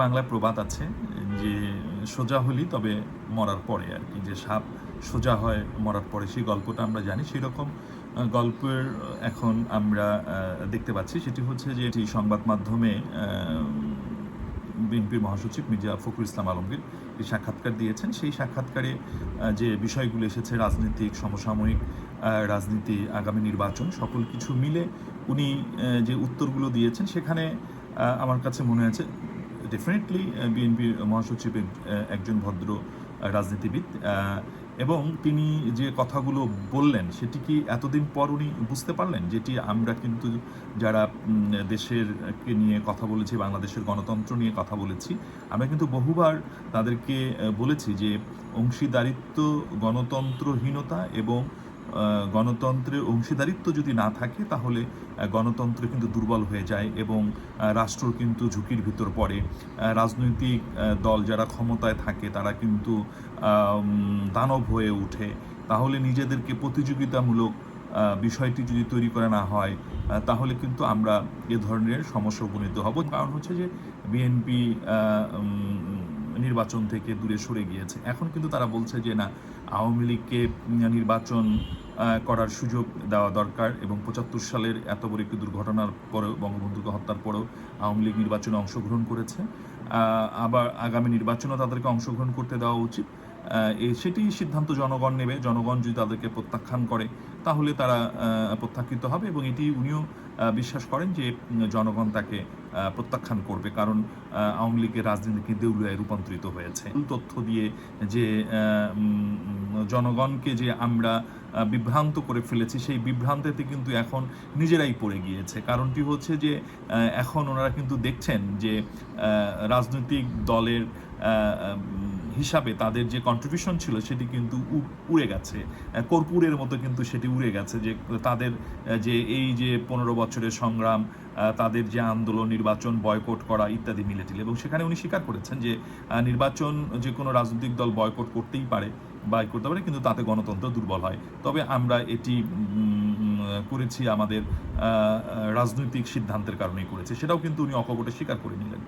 বাংলায় প্রবাদ আছে যে সোজা হলি তবে মরার পরে আর কি, যে সাপ সোজা হয় মরার পরে। সেই গল্পটা আমরা জানি। সেই রকম গল্পের এখন আমরা দেখতে পাচ্ছি। সেটি হচ্ছে যে এটি সংবাদ মাধ্যমে বিএনপির মহাসচিব মির্জা ফখরুল ইসলাম আলমগীর এই সাক্ষাৎকার দিয়েছেন। সেই সাক্ষাৎকারে যে বিষয়গুলো এসেছে, রাজনৈতিক, সমসাময়িক রাজনীতি, আগামী নির্বাচন, সকল কিছু মিলে উনি যে উত্তরগুলো দিয়েছেন, সেখানে আমার কাছে মনে হয়েছে ডেফিনেটলি বিএনপির মহাসচিবের একজন ভদ্র রাজনীতিবিদ এবং তিনি যে কথাগুলো বললেন সেটি কি এতদিন পর উনি বুঝতে পারলেন? যেটি আমরা কিন্তু যারা উম, দেশের কে নিয়ে কথা বলেছি বাংলাদেশের গণতন্ত্র নিয়ে কথা বলেছি আমরা কিন্তু বহুবার তাদেরকে বলেছি যে অংশীদারিত্ব গণতন্ত্রহীনতা এবং গণতন্ত্রের অংশীদারিত্ব যদি না থাকে, তাহলে গণতন্ত্র কিন্তু দুর্বল হয়ে যায় এবং রাষ্ট্র কিন্তু ঝুঁকির ভিতর পড়ে। রাজনৈতিক দল যারা ক্ষমতায় থাকে, তারা কিন্তু দানব হয়ে ওঠে তাহলে নিজেদেরকে প্রতিযোগিতামূলক বিষয়টি যদি তৈরি করা না হয় তাহলে কিন্তু আমরা এ ধরনের সমস্যা উপনীত হব। কারণ হচ্ছে যে, বিএনপি নির্বাচন থেকে দূরে সরে গিয়েছে। এখন কিন্তু তারা বলছে যে, না, আওয়ামী লীগকে নির্বাচন করার সুযোগ দেওয়া দরকার। এবং পঁচাত্তর সালের এত বড় একটি দুর্ঘটনার পরেও, বঙ্গবন্ধুকে হত্যার পরেও আওয়ামী লীগ নির্বাচনে অংশগ্রহণ করেছে। আবার আগামী নির্বাচনেও তাদেরকে অংশগ্রহণ করতে দেওয়া উচিত। সেটি সিদ্ধান্ত জনগণ নেবে। জনগণ যদি তাদেরকে প্রত্যাখ্যান করে তাহলে তারা প্রত্যাখ্যিত হবে এবং এটি উনিও বিশ্বাস করেন যে জনগণ তাকে প্রত্যাখ্যান করবে কারণ আওয়ামী লীগের রাজনীতিকে দেউলিয়ায় রূপান্তরিত হয়েছে। তথ্য দিয়ে যে জনগণকে যে আমরা বিভ্রান্ত করে ফেলেছি সেই বিভ্রান্তিতে কিন্তু এখন নিজেরাই পড়ে গিয়েছে। কারণটি হচ্ছে যে এখন ওনারা কিন্তু দেখছেন যে রাজনৈতিক দলের হিসাবে তাদের যে কন্ট্রিবিউশন ছিল সেটি কিন্তু উড়ে গেছে। কর্পূরের মতো কিন্তু সেটি উড়ে গেছে যে, তাদের যে এই যে পনেরো বছরের সংগ্রাম তাদের যে আন্দোলন, নির্বাচন বয়কট করা ইত্যাদি মিলেটিল। এবং সেখানে উনি স্বীকার করেছেন যে নির্বাচন যে কোনো রাজনৈতিক দল বয়কট করতেই পারে বা ই করতে পারে, কিন্তু তাতে গণতন্ত্র দুর্বল হয়। তবে আমরা এটি করেছি আমাদের রাজনৈতিক সিদ্ধান্তের কারণেই করেছি। সেটাও কিন্তু উনি অকপটে স্বীকার করে নিলেন।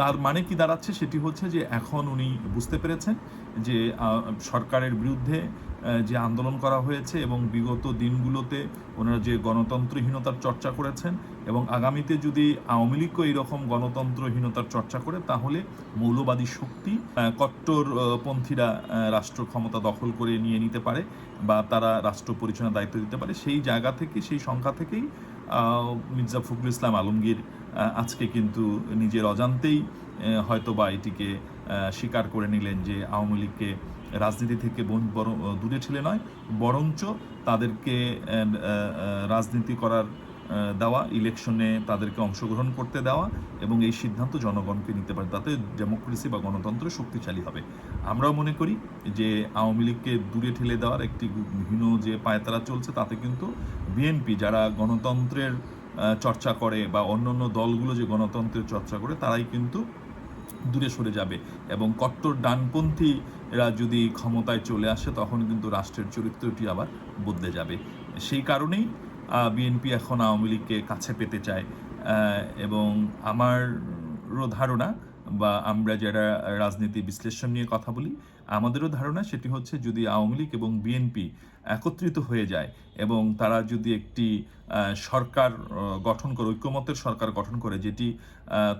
তার মানে কি দাঁড়াচ্ছে সেটি হচ্ছে যে এখন উনি বুঝতে পেরেছেন যে সরকারের বিরুদ্ধে যে আন্দোলন করা হয়েছে এবং বিগত দিনগুলোতে ওনারা যে গণতন্ত্রহীনতার চর্চা করেছেন এবং আগামীতে যদি আওয়ামী লীগও এইরকম গণতন্ত্রহীনতার চর্চা করে, তাহলে মৌলবাদী শক্তি কট্টরপন্থীরা রাষ্ট্র ক্ষমতা দখল করে নিয়ে নিতে পারে বা তারা রাষ্ট্র পরিচালনার দায়িত্ব দিতে পারে, সেই জায়গা থেকে, সেই সংখ্যা থেকেই মির্জা ফখরুল ইসলাম আলমগীর আজকে কিন্তু নিজের অজান্তেই হয়তো বা এটিকে স্বীকার করে নিলেন যে আওয়ামী লীগকে রাজনীতি থেকে বরং দূরে ঠেলে নয়, বরঞ্চ তাদেরকে রাজনীতি করার দেওয়া, ইলেকশনে তাদেরকে অংশগ্রহণ করতে দেওয়া এবং এই সিদ্ধান্ত জনগণকে নিতে পারে। তাতে ডেমোক্রেসি বা গণতন্ত্র শক্তিশালী হবে। আমরাও মনে করি যে আওয়ামী লীগকে দূরে ঠেলে দেওয়ার একটি হীন যে পায়তারা চলছে, তাতে কিন্তু বিএনপি যারা গণতন্ত্রের চর্চা করে বা অন্য অন্য দলগুলো যে গণতন্ত্রের চর্চা করে, তারাই কিন্তু দূরে সরে যাবে। এবং কট্টর ডানপন্থীরা যদি ক্ষমতায় চলে আসে, তখন কিন্তু রাষ্ট্রের চরিত্রটি আবার বদলে যাবে। সেই কারণেই বিএনপি এখন আওয়ামী লীগকে কাছে পেতে চায়। এবং আমারও ধারণা বা আমরা যারা রাজনীতি বিশ্লেষণ নিয়ে কথা বলি আমাদেরও ধারণা সেটি হচ্ছে যদি আওয়ামী লীগ এবং বিএনপি একত্রিত হয়ে যায় এবং তারা যদি একটি সরকার গঠন করে ঐক্যমতের সরকার গঠন করে, যেটি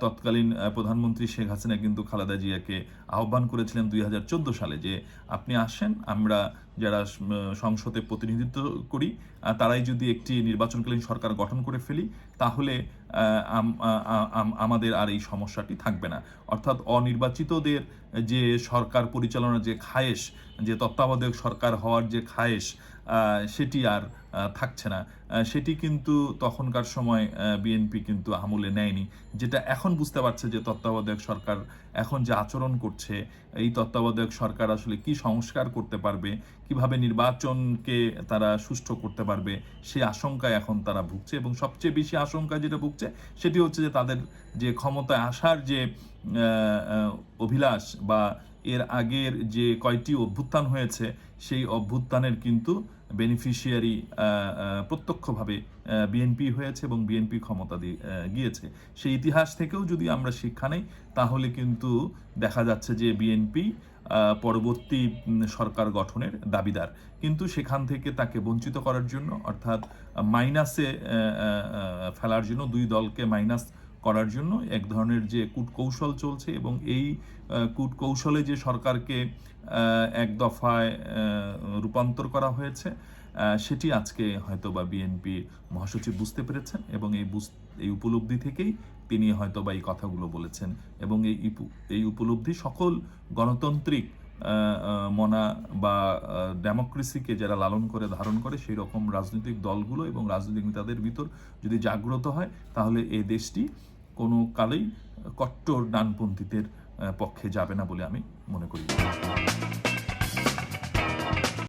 তৎকালীন প্রধানমন্ত্রী শেখ হাসিনা কিন্তু খালেদা জিয়াকে আহ্বান করেছিলেন দুই হাজার চোদ্দ সালে যে আপনি আসেন, আমরা যারা সংসদে প্রতিনিধিত্ব করি তারাই যদি একটি নির্বাচনকালীন সরকার গঠন করে ফেলি, তাহলে আমাদের আর এই সমস্যাটি থাকবে না। অর্থাৎ অনির্বাচিতদের যে সরকার পরিচালনার যে খায়েশ, যে তত্ত্বাবধায়ক সরকার হওয়ার যে খায়েশ সেটি আর থাকছে না। সেটি কিন্তু তখনকার সময় বিএনপি কিন্তু আমলে নেয়নি। যেটা এখন বুঝতে পারছে যে তত্ত্বাবধায়ক সরকার এখন যে আচরণ করছে, এই তত্ত্বাবধায়ক সরকার আসলে কি সংস্কার করতে পারবে, কীভাবে নির্বাচনকে তারা সুষ্ঠু করতে পারবে সেই আশঙ্কায় এখন তারা ভুগছে। এবং সবচেয়ে বেশি আশঙ্কা যেটা ভুগছে, সেটি হচ্ছে যে তাদের যে ক্ষমতায় আসার যে অভিলাষ বা এর আগের যে কয়টি অভ্যুত্থান হয়েছে, সেই অভ্যুত্থানের কিন্তু বেনিফিশিয়ারি প্রত্যক্ষভাবে বিএনপি হয়েছে এবং বিএনপি ক্ষমতা দিয়ে গিয়েছে। সেই ইতিহাস থেকেও যদি আমরা শিক্ষা নেই, তাহলে কিন্তু দেখা যাচ্ছে যে বিএনপি পরবর্তী সরকার গঠনের দাবিদার। কিন্তু সেখান থেকে তাকে বঞ্চিত করার জন্য, অর্থাৎ মাইনাসে ফেলার জন্য দুই দলকে মাইনাস করার জন্য এক ধরনের যে কূটকৌশল চলছে এবং এই কূটকৌশলে যে সরকারকে এক দফায় রূপান্তর করা হয়েছে সেটি আজকে হয়তো বা বিএনপি মহাসচিব বুঝতে পেরেছেন এবং এই এই উপলব্ধি থেকেই তিনি হয়তো বা এই কথাগুলো বলেছেন এবং এই এই উপলব্ধি সকল গণতান্ত্রিক মনা বা ডেমোক্রেসিকে যারা লালন করে, ধারণ করে সেই রকম রাজনৈতিক দলগুলো এবং রাজনৈতিক নেতাদের ভিতর যদি জাগ্রত হয়, তাহলে এই দেশটি কোনো কালেই কট্টর ডানপন্থীদের পক্ষে যাবে না বলে আমি মনে করি।